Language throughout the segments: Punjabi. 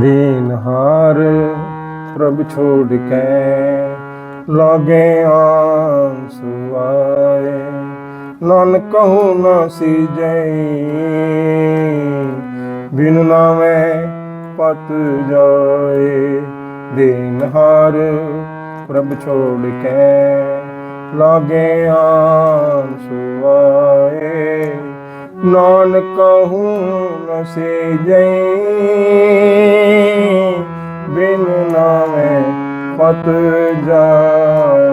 ਦੀਨ ਪ੍ਰਭ ਛੋੜ ਕੇ। ਲਾਗੇ ਆਂਸੂ ਆਏ ਨਾਨਕ ਕਹੂ ਨਾ ਸੀਜੈ। ਬਿਨ ਨਾਮੇ ਪਤ ਜਾਏ ਦਿਨਹਾਰ ਪ੍ਰਭ ਛੋੜ ਕੇ। ਲਾਗੇ ਆਂਸੂ ਆਏ ਨਾਨਕ ਹੂੰ ਨਸੇ ਜੈ ਬਿਨ ਨਾਵੇਂ ਫਤ ਜਾਏ।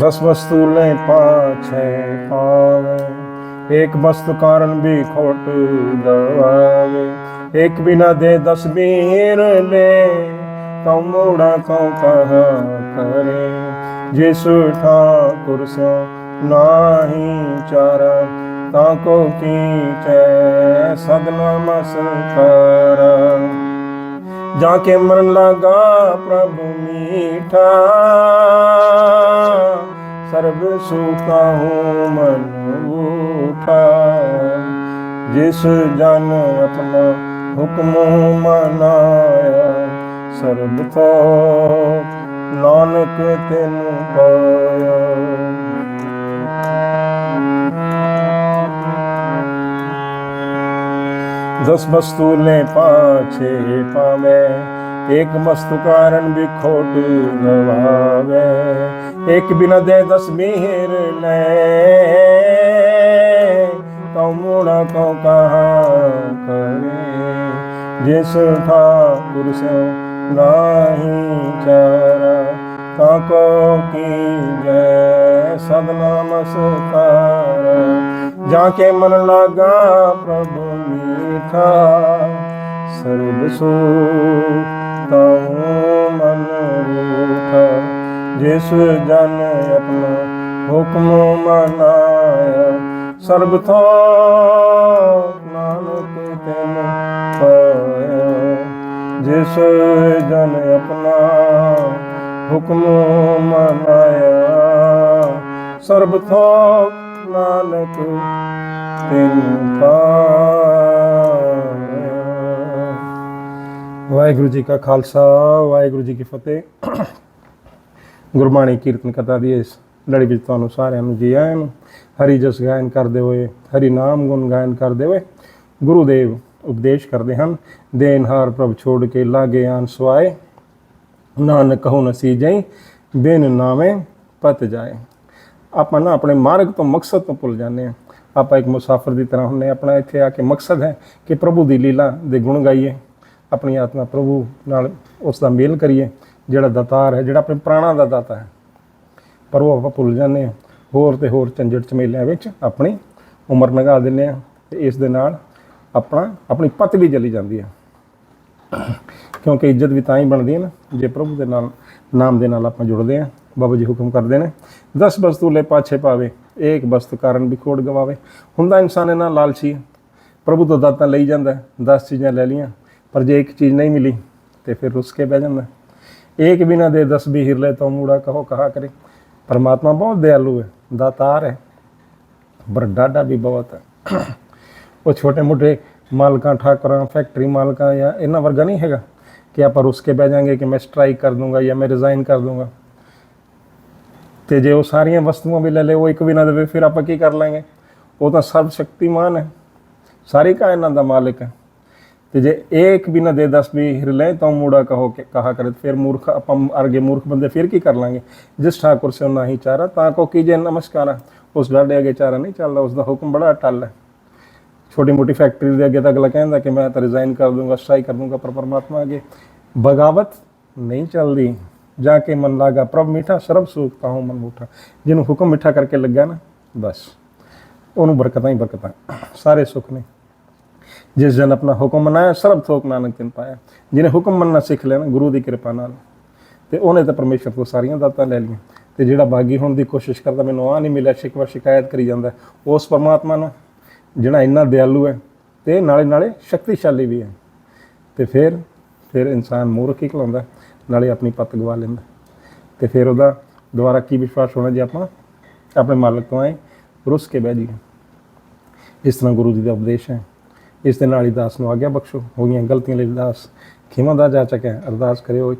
ਦਸ ਵਸਤੂ ਲੈ ਪਾਛੇ ਪਾਵੇ ਇੱਕ ਵਸਤੂ ਕਾਰਨ ਵੀ ਖੋਟ ਦਵਾਵੇ ਇੱਕ ਬਿਨਾ ਦੇ ਦਸ ਬੀਰ ਲੈ ਤਉ ਮੋੜਾ ਕਉ ਕਹਾ ਕਰੇ। ਜਿਸ ਠਾਕੁਰ ਸਿਉ ਨਾਹੀ ਚਾਰ, ਤਾਂ ਕੋ ਕੀਚੈ ਸਦਨਾਮ ਸੰਕਾਰ ਜਾ ਕੇ ਮਰਨ ਲਗਾ ਪ੍ਰਭ ਮੀਠਾ, ਸਰਬ ਸੁਖਾ ਹੂੰ ਮਨ ਉਠਾ। ਜਿਸ ਜਨ ਆਪਣਾ ਹੁਕਮ ਮਨਾਇਆ, ਸਰਬ ਤੋਂ ਨਾਨਕ ਤੈਨੂੰ ਪਾਇਆ। ਦਸ ਮਸਤੂਲੇ ਪਾਛੇ ਪਾਵੇ ਇੱਕ ਮਸਤੂ ਕਾਰਨ ਵੀ ਖੋਟ ਗਵਾਵੇ ਇੱਕ ਬਿਨਾ ਦੇ ਦਸ ਮਿਹਰ ਲੈ, ਤਉ ਮੂੜਾ ਕਉ ਕਹਾ ਕਰੇ। ਜਿਸ ਠਾਕੁਰ ਸਿਉ ਨਾਹੀ ਚਾਰਾ, ਤਾਂ ਕੋ ਕੀਜੈ ਸਦਨਾਮ ਸੁਕਾਰ ਜਾਂ ਕੇ ਮਨ ਲਾਗਾ ਪ੍ਰਭੂ ਮੀਠਾ, ਸਰਬ ਸੋ ਤਉ ਮਨ ਰੂਠਾ। ਜਿਸ ਜਨ ਆਪਣਾ ਹੁਕਮ ਮਨਾਇਆ, ਸਰਬ ਥੋ ਤਿਸ ਜਨ ਆਪਣਾ ਹੁਕਮ ਮਨਾਇਆ। ਸਰਬ ਥਾਕ ਨਾਨਕ ਤਿਨ ਪਾਇਆ। ਵਾਹਿਗੁਰੂ ਜੀ ਕਾ ਖਾਲਸਾ, ਵਾਹਿਗੁਰੂ ਜੀ ਕੀ ਫਤਿਹ। ਗੁਰਬਾਣੀ ਕੀਰਤਨ ਕਥਾ ਦੀ ਇਸ ਲੜੀ ਵਿੱਚ ਤੁਹਾਨੂੰ ਸਾਰਿਆਂ ਨੂੰ ਜੀ ਆਇਆਂ ਨੂੰ। ਹਰੀ ਜਸ ਗਾਇਨ ਕਰਦੇ ਹੋਏ, ਹਰੀ ਨਾਮ ਗੁਣ ਗਾਇਨ ਕਰਦੇ ਹੋਏ, ਗੁਰੂਦੇਵ ਉਪਦੇਸ਼ ਕਰਦੇ ਹਨ। ਦੇਨਹਾਰ ਪ੍ਰਭ ਛੋੜ ਕੇ ਲਾਗੇ ਆਨ ਸਵਾਏ। ਨਾਨਕ ਕਹੋ ਨਸੀ ਜਾਈ ਬਿਨ ਨਾਵੇਂ ਪਤ ਜਾਏ। ਆਪਾਂ ਨਾ ਆਪਣੇ ਮਾਰਗ ਤੋਂ ਮਕਸਦ ਤੋਂ ਭੁੱਲ ਜਾਂਦੇ ਆ ਆਪਾਂ ਇੱਕ ਮੁਸਾਫਰ ਦੀ ਤਰ੍ਹਾਂ ਹੁੰਨੇ ਆਪਣਾ ਇੱਥੇ ਆ ਕੇ ਮਕਸਦ ਹੈ ਕਿ ਪ੍ਰਭੂ ਦੀ ਲੀਲਾ ਦੇ ਗੁਣ ਗਾਈਏ। ਆਪਣੀ ਆਤਮਾ ਪ੍ਰਭੂ ਨਾਲ ਉਸ ਦਾ ਮੇਲ ਕਰੀਏ, ਜਿਹੜਾ ਦਾਤਾਰ ਹੈ, ਜਿਹੜਾ ਆਪਣੇ ਪ੍ਰਾਣਾ ਦਾ ਦਾਤਾ ਹੈ। ਪਰ ਉਹ ਆਪਾਂ ਭੁੱਲ ਜਾਂਦੇ ਆ ਹੋਰ ਤੇ ਹੋਰ ਝੰਜਟ ਝਮੇਲਿਆਂ ਵਿੱਚ ਆਪਣੀ ਉਮਰ ਲੰਘਾ ਦਿੰਦੇ ਆ ਤੇ ਇਸ ਦੇ ਨਾਲ ਆਪਣਾ, ਆਪਣੀ ਪਤ ਵੀ ਚਲੀ ਜਾਂਦੀ ਹੈ। ਕਿਉਂਕਿ ਇੱਜ਼ਤ ਵੀ ਤਾਂ ਹੀ ਬਣਦੀ ਹੈ ਨਾ, ਜੇ ਪ੍ਰਭੂ ਦੇ ਨਾਲ, ਨਾਮ ਦੇ ਨਾਲ ਆਪਾਂ ਜੁੜਦੇ ਆ ਬਾਬਾ ਜੀ ਹੁਕਮ ਕਰਦੇ ਨੇ 10 ਵਸਤੂ ਲੈ ਪਾਛੇ ਪਾਵੇ ਇੱਕ ਵਸਤੂ ਕਾਰਨ ਵੀ ਖੋੜ ਗਵਾਵੇ। ਹੁੰਦਾ ਇਨਸਾਨ ਇਹਨਾਂ ਲਾਲਚੀ ਪ੍ਰਭੂ ਤੋਂ ਦਾਤਾਂ ਲਈ ਜਾਂਦਾ 10 ਚੀਜ਼ਾਂ ਲੈ ਲੀਆਂ ਪਰ ਜੇ ਇੱਕ ਚੀਜ਼ ਨਹੀਂ ਮਿਲੀ, ਤੇ ਫਿਰ ਰੁੱਸ ਕੇ ਬਹਿ ਜਾਂਦਾ ਇੱਕ ਬਿਨਾ ਦੇ 10 ਵੀ ਹਿਰਲੇ ਤੋਂ ਮੂੜਾ ਕਹੋ ਕਹਾ ਕਰੇ। ਪਰਮਾਤਮਾ ਬਹੁਤ ਦਿਆਲੂ ਹੈ, ਦਾਤਾਰ ਹੈ, ਪਰ ਡਾਡਾ ਵੀ ਬਹੁਤ ਹੈ। ਉਹ ਛੋਟੇ ਮੋਟੇ ਮਾਲਕਾਂ, ਠਾਕਰਾਂ ਫੈਕਟਰੀ ਮਾਲਕਾਂ ਜਾਂ ਇਹਨਾਂ ਵਰਗਾ ਨਹੀਂ ਹੈਗਾ ਕਿ ਆਪਾਂ ਰੁੱਸ ਕੇ ਬਹਿ ਜਾਾਂਗੇ ਕਿ ਮੈਂ ਸਟ੍ਰਾਈਕ ਕਰ ਦੂੰਗਾ ਜਾਂ ਮੈਂ ਰਿਜ਼ਾਈਨ ਕਰ ਦੂੰਗਾ। ਤੇ ਜੇ ਉਹ ਸਾਰੀਆਂ ਵਸਤੂਆਂ ਵੀ ਲੈ ਲੇ ਉਹ ਇੱਕ ਵੀ ਨਾ ਦੇਵੇ, ਫਿਰ ਆਪਾਂ ਕੀ ਕਰ ਲਾਂਗੇ? ਉਹ ਤਾਂ ਸਰਵ ਸ਼ਕਤੀਮਾਨ ਹੈ। ਸਾਰੀ ਕਾਇਨਾਤ ਦਾ ਮਾਲਕ ਹੈ। ਤੇ ਜੇ ਇੱਕ ਵੀ ਨਾ ਦੇ ਦਸ ਵੀ ਹਿਰਲੇ ਤਾਂ ਮੂੜਾ ਕਹੋ ਕਿ ਕਹਾ ਕਰੇ ਫਿਰ ਮੂਰਖ ਆਪਾਂ ਅਰਗੇ ਮੂਰਖ ਬੰਦੇ ਫਿਰ ਕੀ ਕਰ ਲਾਂਗੇ? ਜਿਸ ਠਾਕੁਰ ਸੇ ਹੀ ਚਾਰਾ, ਤਾਂ ਕੋ ਕੀਜੇ ਨਮਸਕਾਰਾ। ਉਸ ਡਾਡੇ ਅਗੇ ਚਾਰਾ ਨਹੀਂ ਚੱਲਦਾ, ਉਸ ਦਾ ਹੁਕਮ ਬੜਾ ਟੱਲ ਹੈ। ਛੋਟੀ ਮੋਟੀ ਫੈਕਟਰੀ ਦੇ ਅੱਗੇ ਤਾਂ ਅਗਲਾ ਕਹਿੰਦਾ ਕਿ ਮੈਂ ਤਾਂ ਰਿਜ਼ਾਈਨ ਕਰ ਦੂੰਗਾ, ਸਟ੍ਰਾਈਕ ਕਰ ਦੂੰਗਾ, ਪਰ ਪਰਮਾਤਮਾ ਅੱਗੇ ਬਗਾਵਤ ਨਹੀਂ ਚੱਲਦੀ। ਜਾ ਕੇ ਮਨ ਲਾਗਾ, ਪ੍ਰਭ ਮਿੱਠਾ, ਸਰਬ ਸੁਖ, ਤਾਹੂ ਮਨ ਮੂਠਾ। ਜਿਹਨੂੰ ਹੁਕਮ ਮਿੱਠਾ ਕਰਕੇ ਲੱਗਾ ਨਾ, ਬਸ। ਉਹਨੂੰ ਬਰਕਤਾਂ ਹੀ ਬਰਕਤਾਂ। ਸਾਰੇ ਸੁੱਖ ਨੇ। ਜਿਸ ਜਨ ਆਪਣਾ ਹੁਕਮ ਮਨਾਇਆ, ਸਰਬ ਥੋਕ ਨਾਨਕ ਤਿਨ ਪਾਇਆ। ਜਿਹਨੇ ਹੁਕਮ ਮੰਨਣਾ ਸਿੱਖ ਲਿਆ ਨਾ, ਗੁਰੂ ਦੀ ਕਿਰਪਾ ਨਾਲ। ਤੇ ਉਹਨੇ ਤਾਂ ਪਰਮੇਸ਼ਰ ਤੋਂ ਸਾਰੀਆਂ ਦਾਤਾਂ ਲੈ ਲਈਆਂ। ਤੇ ਜਿਹੜਾ ਬਾਗੀ ਹੋਣ ਦੀ ਕੋਸ਼ਿਸ਼ ਕਰਦਾ, ਮੈਨੂੰ ਆ ਨਹੀਂ ਮਿਲਿਆ, ਸ਼ਿਕਵਾ ਸ਼ਿਕਾਇਤ ਕਰੀ ਜਾਂਦਾ। ਉਸ ਪਰਮਾਤਮਾ ਨੂੰ ਜਿਹੜਾ ਇੰਨਾ ਦਿਆਲੂ ਹੈ ਤੇ ਨਾਲੇ ਨਾਲੇ ਸ਼ਕਤੀਸ਼ਾਲੀ ਵੀ ਹੈ। ਤੇ ਫਿਰ ਫਿਰ ਇਨਸਾਨ ਮੂਰਖ ਹੀ ਕਲਾਉਂਦਾ ਨਾਲੇ ਆਪਣੀ ਪੱਤ ਗਵਾ ਲੈਂਦਾ ਤੇ ਫਿਰ ਉਹਦਾ ਦੁਬਾਰਾ ਕੀ ਵਿਸ਼ਵਾਸ ਹੋਣਾ ਜੇ ਆਪਾਂ ਆਪਣੇ ਮਾਲਕ ਤੋਂ ਆਏ, ਰੁੱਸ ਕੇ ਬਹਿ ਜਾਈਏ। ਇਸ ਤਰ੍ਹਾਂ ਗੁਰੂ ਜੀ ਦਾ ਉਪਦੇਸ਼ ਹੈ। ਇਸ ਦੇ ਨਾਲ ਹੀ ਦਾਸ ਨੂੰ ਆਗਿਆ ਬਖਸ਼ੋ। ਹੋ ਗਈਆਂ ਗਲਤੀਆਂ ਲਈ ਦਾਸ ਖਿਮਾ ਦਾ ਜਾ ਚੁੱਕਿਆ ਅਰਦਾਸ ਕਰਿਓ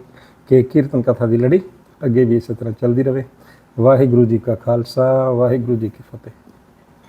ਕਿ ਕੀਰਤਨ ਕਥਾ ਦੀ ਲੜੀ ਅੱਗੇ ਵੀ ਇਸੇ ਤਰ੍ਹਾਂ ਚੱਲਦੀ ਰਹੇ। ਵਾਹਿਗੁਰੂ ਜੀ ਕਾ ਖਾਲਸਾ, ਵਾਹਿਗੁਰੂ ਜੀ ਕੀ ਫਤਿਹ।